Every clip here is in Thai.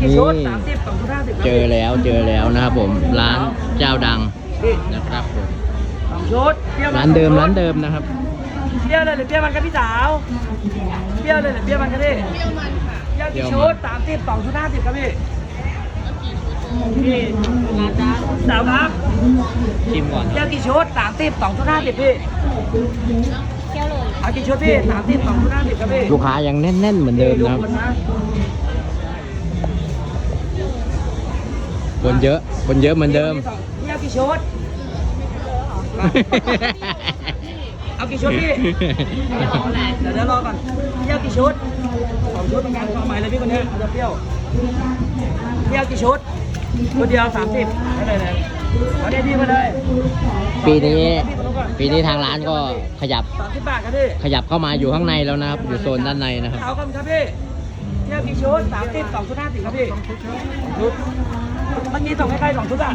กี่ชุดนี่สามสิบสองชุดห้าสิบครับเจอแล้วเจอแล้วนะครับผมร้านเจ้าดังพี่นะครับผมสองชุดเปรี้ยวร้านเดิมสองชุร้านเดิมนะครับเปรี้ยวเลยหรือเปรี้ยวมันครับพี่สาวเปรี้ยวเลยหรือเปรี้ยวมันครับพี่เปรี้ยวมันค่ะเปรี้ยวกี่ชุดสามสิบสองชุดห้าสิบครับพี่พี่สาวครับชิมก่อนเปรี้ยวกี่ชุดสามสิบสองชุดห้าสิบพี่เอากี่ชุดพี่สามสิบสองชุดห้าสิบครับพี่ลูกค้ายังแน่นๆเหมือนเดิมดูนะครับ คนนะคนเยอะคนเยอะเหมือนเดิมพี่เอากี่ชุดเอากี่ชุดพี่เดี๋ยวเดี๋ยวรอก่อนพี่เอากี่ชุดสองชุดเป็นการต่อใหม่เลยพี่คนนี้เอาจะเปรี้ยวพี่เอากี่ชุดชุดเดียวสามสิบได้เลยเลยเอาได้พี่มาเลย ปีนี้พี่คนนู้นก่อนปีนี้ทางร้านก็ขยับสามสิบบาทครับพี่ขยับเข้ามาอยู่ข้างในแล้วนะครับ อยู่โซนด้านในนะครับเอากันครับพี่พี่เอากี่ชุดสามสิบสองชุดห้าสิบครับพี่สองชุด เมื่อกี้ส่งให้ใครสองชุดอะ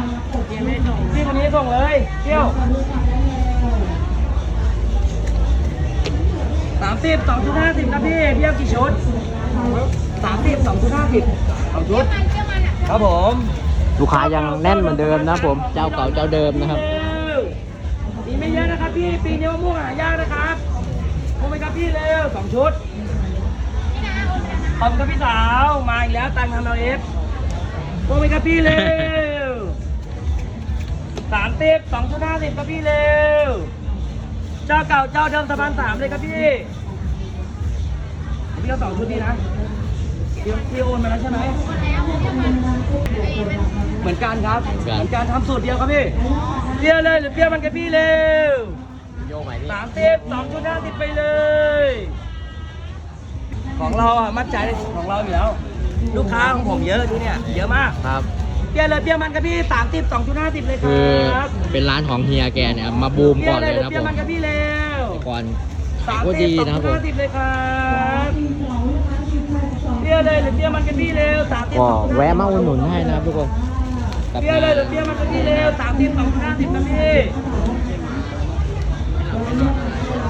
พี่คนนี้ส่งเลยเที่ยวสามสิบสองชุดห้าสิบครับพี่พี่เอากี่ชุดสามสิบสองชุดห้าสิบสองชุดครับผมลูกค้ายังแน่นเหมือนเดิมนะครับผม เจ้าเก่าเจ้าเดิมนะครับปีไม่เยอะนะครับพี่ปีนี้มะม่วงหายากนะครับโอ้ไหมครับพี่เร็วสองชุดขอบคุณครับพี่สาวมาอีกแล้วตังค์ทำเราเอฟ โอ้ไหมครับพี่เร็วสามสิบสองชุดห้าสิบครับพี่เร็ว เจ้าเก่าเจ้าเดิมสะพานสามเลยครับพี่ พี่เอาสองชุดนี้นะพี่พี่โอนมาแล้วใช่ไหมเหมือนกันครับ เหมือนกันเหมือนกันทำสูตรเดียวครับพี่เปรี้ยวเลยหรือเปรี้ยวมันกับพี่เร็วโยกใหม่พี่สามสิบสองชุดห้าสิบไปเลย ของเราอะมั่นใจของเราอยู่แล้ว ลูกค้าของผมเยอะดูเนี่ยเยอะมากครับเปรี้ยวเลยเปรี้ยวมันกับพี่สามสิบสองชุดห้าสิบเลยคคือรับเป็นร้านของเฮียแกเนี่ยมาบูมเปรี้ก่ยอวนเลยเลยหรือนะเปรี้ยวผมมันกับพี่เร็วแต่ก่อนขาสายมก็สิดีบสองนะครับชุดผม ห้าสิบเลยครับเปรี้ยวเลยหรือเปรี้ยวมันกับพี่เร็วสามสิบก็สองชุดแวะมาอุดหนุนให้นะครับทุกคนกับเปรี้ยวเลยหรือเปรี้ยวมันกับพี่เร็วสามสิบสองชุดห้าสิบนะพี่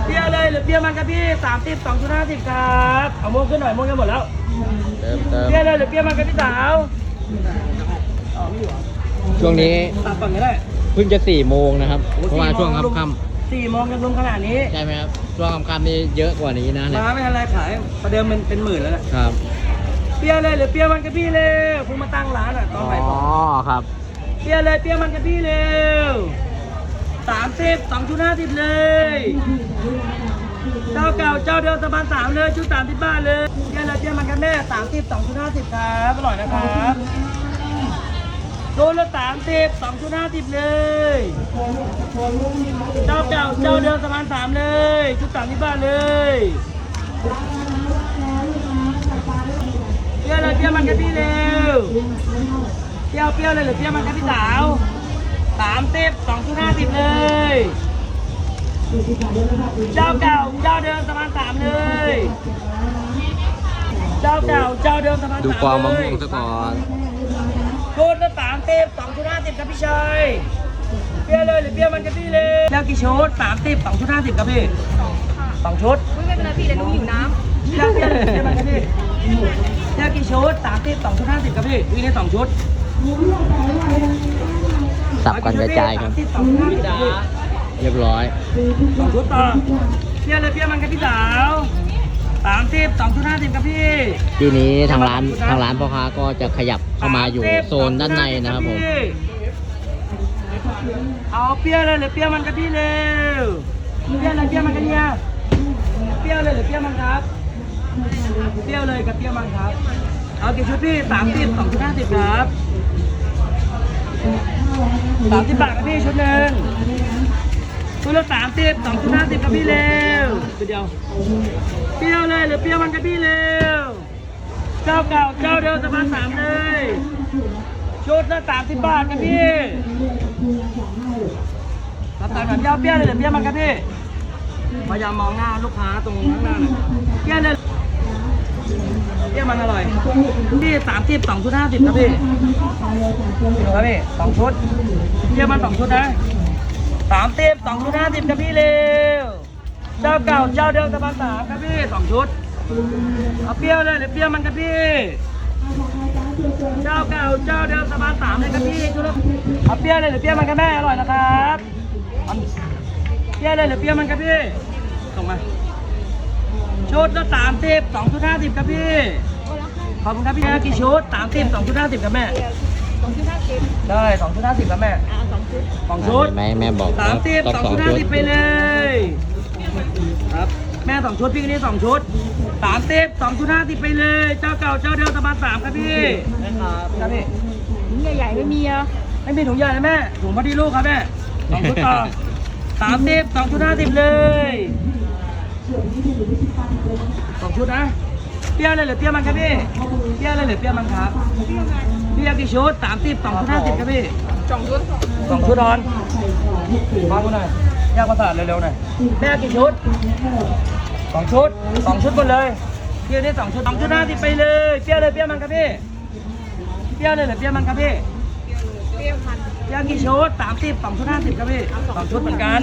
เปรี้ยวเลยหรือเปรี้ยวมันกับพี่สามสิบสองชุดห้าสิบครับเอาม่วงขึ้นหน่อยม่วงกันหมดแล้วเติมเติมเปรี้ยวเลยหรือเปรี้ยวมันกับพี่สาวช่วงนี้ตัดก่อนก็ได้เพิ่งจะสี่โมงนะครับ เพราะว่าช่วงค่ำสี่โมงยังลุมขนาดนี้ ๆใช่ไหมครับช่วงค่ำๆนี่เยอะกว่านี้นะเนี่ยมาไม่ทันไรขายประเดิมมันเป็นหมื่นแล้วนะครับ เปรี้ยวเลยหรือเปรี้ยวมันกับพี่เร็วเพิ่งมาตั้งร้านอะตอนอ๋บ่ายสองอครับ เปรี้ยวเลยเปรี้ยวมันกับพี่เร็วสามสิบสองชุดห้าสิบเลย เจ้าเก่าเจ้าเดิมสะพานสามเลยชุดสามสิบบาทเลยเปรี้ยวเลยเปรี้ยวมันกันแม่สามสิบสองชุดห้าสิบครับอร่อยนะครับโลละสามสิบสองชุดห้าสิบเลย เจ้าเก่าเจ้าเดิมสะพานสามเลยชุดสามสิบบาทเลยเปรี้ยวเลยเปรี้ยวมันกันพี่เร็วเปรี้ยวเปรี้ยวเลยหรือเปรี้ยวมันครับพี่สาวสามสิบสองชุดห้าสิบเลย เจ้าเก่าเจ้าเดิมสะพานสามเลย เจ้าเก่าเจ้าเดิมสะพานสามดูเลยกองมะม่วงซะก่อนชุดละสามสิบสองชุดห้าสิบครับพี่ชัยเปรี้ยวเลยหรือเปรี้ยวมันครับพี่เลย แล้วกี่ชุดสามสิบสองชุดห้าสิบครับพี่สองชุดอุ๊ยไม่เป็นไรพี่เดี๋ยวหนูหิวน้เปรี้ยวเปรี้ยวเลยหรือเปรี้ยวมันครับพี่เปรี้ยวกี่ชุดสามสิบสองชุดห้าสิบครับพี่วิ่งได้สองชุดสับกันกระจายครับ สองชุดห้าสิบครับพี่เรียบร้อยสองชุดต่อเปรี้ยวเลยเปรี้ยวมันครับพี่สาวสามสิบสองชุดห้าสิบครับพี่ทีนี้ทางร้านทางร้านพ่อค้าก็จะขยับเข้ามาอยู่โซนด้านในนะครับผมเอาเปรี้ยวเลยหรือเปรี้ยวมันครับพี่เร็วเปรี้ยวเลยเปรี้ยวมันกันเนี่ยเปรี้ยวเลยหรือเปรี้ยวมันครับเปรี้ยวเลยกับเปรี้ยวมันครับเอากี่ชุดพี่สามสิบสองชุดห้าสิบครับสามสิบบาทครับพี่ชุดหนึ่ง ชุดละสามสิบสองชุดห้าสิบครับพี่เร็วเดียวเปรี้ยวเลยหรือเปรี้ยวมันกับพี่เร็วเจ้าเก่าเจ้าเดิมสะพานสามเลยชุดละสามสิบบาทครับพี่รับตามแบบเปรี้ยวเปรี้ยวเลยหรือเปรี้ยวมันครับพี่พยายามมองหน้าลูกค้าตรงข้างหน้าหน่อยเปรี้ยวเลยเปรี้ยวมันอร่อยพี่สามสิบสองชุดห้าสิบครับพี่ดูครับพี่สองชุดเปรี้ยวมันสองชุดนะ สามสิบสองชุดห้าสิบครับพี่เร็ว เจ้าเก่าเจ้าเดิมสะพานสามครับพี่สองชุด เอาเปรี้ยวเลยหรือเปรี้ยวมันครับพี่ เจ้าเก่าเจ้าเดิมสะพานสามเลยครับพี่ชุดละเอาเปรี้ยวเลยหรือเปรี้ยวมันครับแม่อร่อยนะครับเปรี้ยวเลยหรือเปรี้ยวมันครับพี่ ส่งมา ชุดละสามสิบสองชุดห้าสิบครับพี่ ขอบคุณครับพี่นะกี่ชุดสามสิบสองชุดห้าสิบครับแม่ องชุดห้าสิบได้สองชุดห้าสิบครับแม่อ่าสองชุดสองชุดแม่แม่บอกสามสิบต้องสองสองชุดห้าชุดสิบไปเลย ครับแม่สองชุดพี่คนนี้สองชุดสามสิบสองชุดห้าสิบไปเลย เจ้าเก่าเจ้าเดิมสะพานสามครับพี่ครับครับพี่ถุงใหญ่ๆไม่มีอะไม่มีถุงใหญ่นะแม่ถุงพอดีลูกครับแม่สองชุดต่อสามสิบสองชุดห้าสิบเลยสองชุดนะ เปรี้ยวเลยหรือเปรี้ยวมันครับพี่ เปรี้ยวเลยหรือเปรี้ยวมันครับ เปรี้ยวกี่ชุดสามสิบสองชุดห้าสิบครับพี่สองชุดสองชุดนอนฟังกูหน่อยแยกประสาทเร็วๆหน่อยแม่กี่ชุดสองชุดสองชุดหมดเลย เปรี้ยวนี่สองชุดสองชุดห้าสิบไปเลย เปรี้ยวเลยเปรี้ยวมันครับพี่ เปรี้ยวเลยหรือเปรี้ยวมันครับพี่เปรี้ยวมันเปรี้ยวกี่ชุดสามสิบสองชุดห้าสิบครับพี่สองชุดเหมือนกัน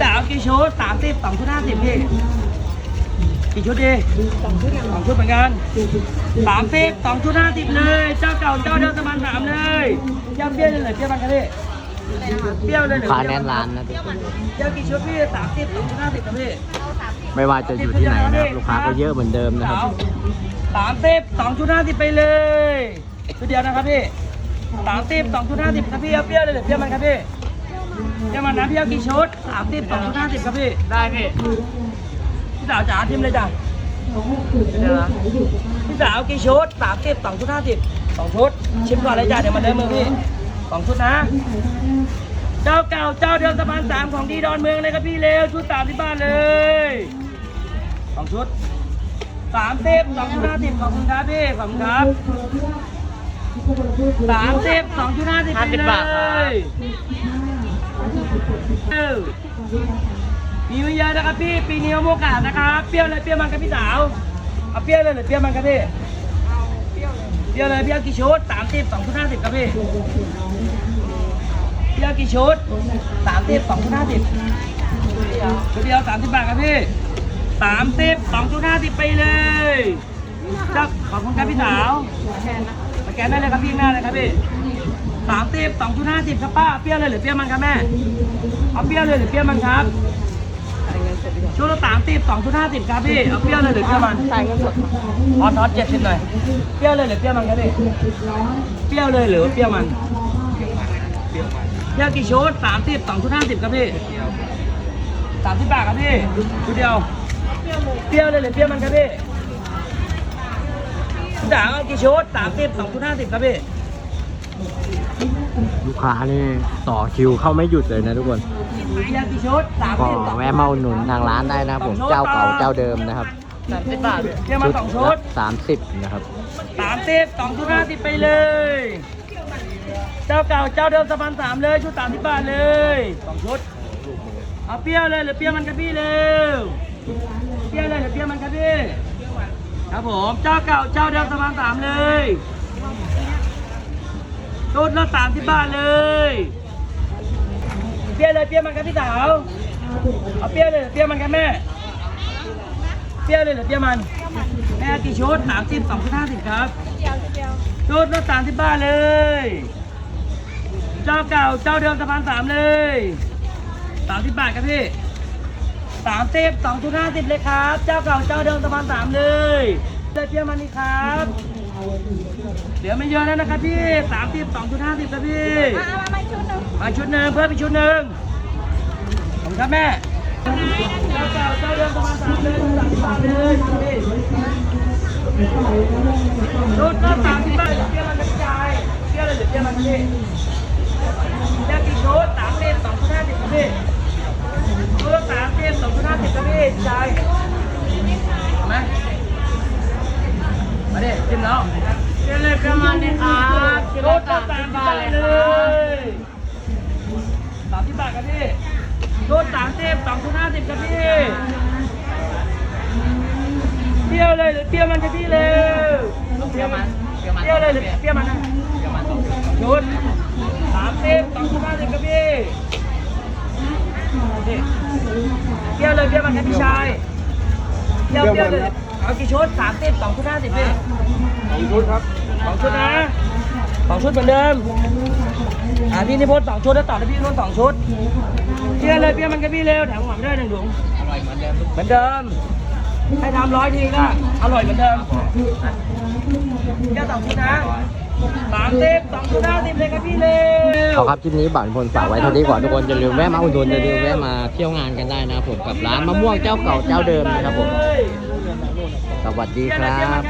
สาวกี่ชุดสามสิบสองชุดห้าสิบพี่ กี่ชุดดีสองชุดอย่างสองชุดเหมือนกันสามสิบสองชุดห้าสิบเลย เจ้าเก่าเจ้าเดิมสมานสามเลยเปรี้ยวเปรี้ยวเลยเหรือเปรี้ยวมันครับพี่เปรี้ยวเลยเหรือฟ้าเปรี้แน่ยวนร้านนะทุกคนเจ้ากี่ชุดพี่สามสิบสองชุดห้าสิบครับพี่ไม่ว่าจะอยู่ที่ไหนนะครับลูกค้าก็เยอะเหมือนเดิมนะครับสามสิบสองชุดห้าสิบไปเลยชุดเดียวนะครับพี่สามสิบสองชุดห้าสิบครับพี่เอาเปรี้ยวเลยเหรือเปรี้ยวมันครับพี่เปรี้ยวมันนะพี่เอากี่ชุดสามสิบสองชุดห้าสิบครับพี่ได้พี่ พี่สาวจ๋าทิมเลยจ้ะเดี๋ยวนะพี่สาวกี่ชุดสามสิบสองชุดห้าสิบสองชุดชิมก่อนเลยจ้ะเดี๋ยวมาเดิมมือพี่สองชุดนะ เจ้าเก่าเจ้าเดิมสะพานสามของดีดอนเมืองเลยครับพี่เร็วชุดสามที่บ้านเลยสองชุดสามสิบสองชุดห้าสิบขอบคุณครับพี่ขอบคุณครับสามสิบสองชุดห้าสิบไปเลย เออมีเยอะนะครับพี่ ปีนี้มะม่วงกาดนะครับเปรี้ยวเลยเปรี้ยวมันครับพี่สาว เอาเปรี้ยวเลยหรือเปรี้ยวมันครับพี่ เอาเปรี้ยวเลยเปรี้ยวเลยเปรี้ยวกี่ชุดสามสิบสองชุดห้าสิบครับพี่เปรี้ยวกี่ชุดสามสิบสองชุดห้าสิบชุดเดียวสามสิบบาทครับพี่สามสิบสองชุดห้าสิบไปเลยจ้าขอบคุณครับพี่สาวแทนนะสแกนได้เลยครับพี่หน้าเลยครับพี่สามสิบสองชุดห้าสิบครับป้าเปรี้ยวเลยหรือเปรี้ยวมันครับแม่ เอาเปรี้ยวเลยหรือเปรี้ยวมันครับ ชุดละสามสิบสองชุดห้าสิบครับพี่เอาเปรี้ยวเลยหรือเปรี้ยวมันใส่เงินสดออนทอตเจ็ดสิบหน่อยเปรี้ยวเลยหรือเปรี้ยวมันครับพี่เปรี้ยวเลยหรือเปรี้ยวมันเปรี้ยวมันเปรี้ยวกี่ชุดสามสิบสองชุดห้าสิบครับพี่สามสิบบาทครับพี่ชุดเดียวเปรี้ยวเลยเปรี้ยวเลยหรือเปรี้ยวมันครับพี่ด่างเอากี่ชุดสามสิบสองชุดห้าสิบครับพี่ลูกค้านี่ต่อคิวเข้าไม่หยุดเลยนะทุกคนเปรี้ยว ก็แวะมาอุดหนุนทางร้านได้นะครับผมเจ้าเก่าเจ้าเดิมนะครับสามสิบบาทเปรี้ยวมาสองชุดสามสิบนะครับสามสิบสองชุดห้าสิบไปเลย เจ้าเก่าเจ้าเดิมสะพานสามเลยชุดสามสิบบาทเลยสองชุดเอาเปรี้ยวเลยหรือเปรี้ยวมันครับพี่เร็วเปรี้ยวเลยหรือเปรี้ยวมันครับพี่ครับผมเจ้าเก่าเจ้าเดิมสะพานสามเลยชุดละสามสิบบาทเลย เปรี้ยวเลยเปรี้ยวมันครับพี่สาวเอาเปรี้ยวเลยหรือเปรี้ยวมันครับแม่ เปรี้ยวเลยหรือเปรี้ยวมัน แม่กี่ชุดสามสิบสองชุดห้าสิบครับชุดละสามสิบบาทเลย เจ้าเก่าเจ้าเดิมสะพานสามเลยสามสิบบาทครับพี่สามสิบสองชุดห้าสิบเลยครับ เจ้าเก่าเจ้าเดิมสะพานสามเลยเลยเพียงมันนี่ครับ เหลือไม่เยอะแล้วนะครับพี่สามสิบสองชุดห้าสิบครับพี่อะเอามาไม่ชุดหนึ่งมาชุดหนึ่งเพิ่มอีกชุดหนึ่งผมครับแม่เจ้าเก่าเจ้าเดิมสะพานสามเลยสามสิบบาทเลยครับพี่รถก็สามสิบบาทเปี้ยมันกระจายเปี้ยเลยหรือเปี้ยมันพี่ยากี่ชุดสามสิบสองชุดห้าสิบครับพี่ชุดละสามสิบสองชุดห้าสิบครับพี่จายเอาไหม มาดิจิ้มแล้วเปรี้ยวเลยประมาณนี้ครับรถก็สามสิบบาทเลยสามสิบบาทครับพี่รถสามสิบสองชุดห้าสิบครับพี่เปรี้ยวเลยหรือเปรี้ยวมันครับพี่เร็วเปรี้ยวมันเปรี้ยวมันเปรี้ยวเลยหรือเปรี้ยวมันนะชุดสามสิบสองชุดห้าสิบครับพี่นี่เปรี้ยวเลยเปรี้ยวมันครับพี่ชายเปรี้ยวเปรี้ยวเลย เอากี่ชุดสามสิบสองชุดห้าสิบพี่สองชุดครับสองชุดนะสองชุดเหมือนเดิมอ่าพี่นิพนธ์สองชุดแล้วต่อที่พี่นิพนธ์สองชุดเพี้ยเลยเพี้ยมันกับพี่เร็วแถมหวานไม่ได้หนึ่งถุงอร่อยเหมือนเดิมเหมือนเดิมให้ทำร้อยทีก็อร่อยเหมือนเดิมเพี้ยสองชุดนะสามสิบสองชุดห้าสิบเลยครับพี่เร็วเอาครับคลิปนี้บ่าวนิพนธ์ฝากไว้เท่านี้ก่อนทุกคนอย่าลืมแวะมาอุดหนุนอย่าลืมแวะมาเที่ยวงานกันได้นะครับผมกับร้านมะม่วงเจ้าเก่าเจ้าเดิมนะครับผม สวัสดีครับ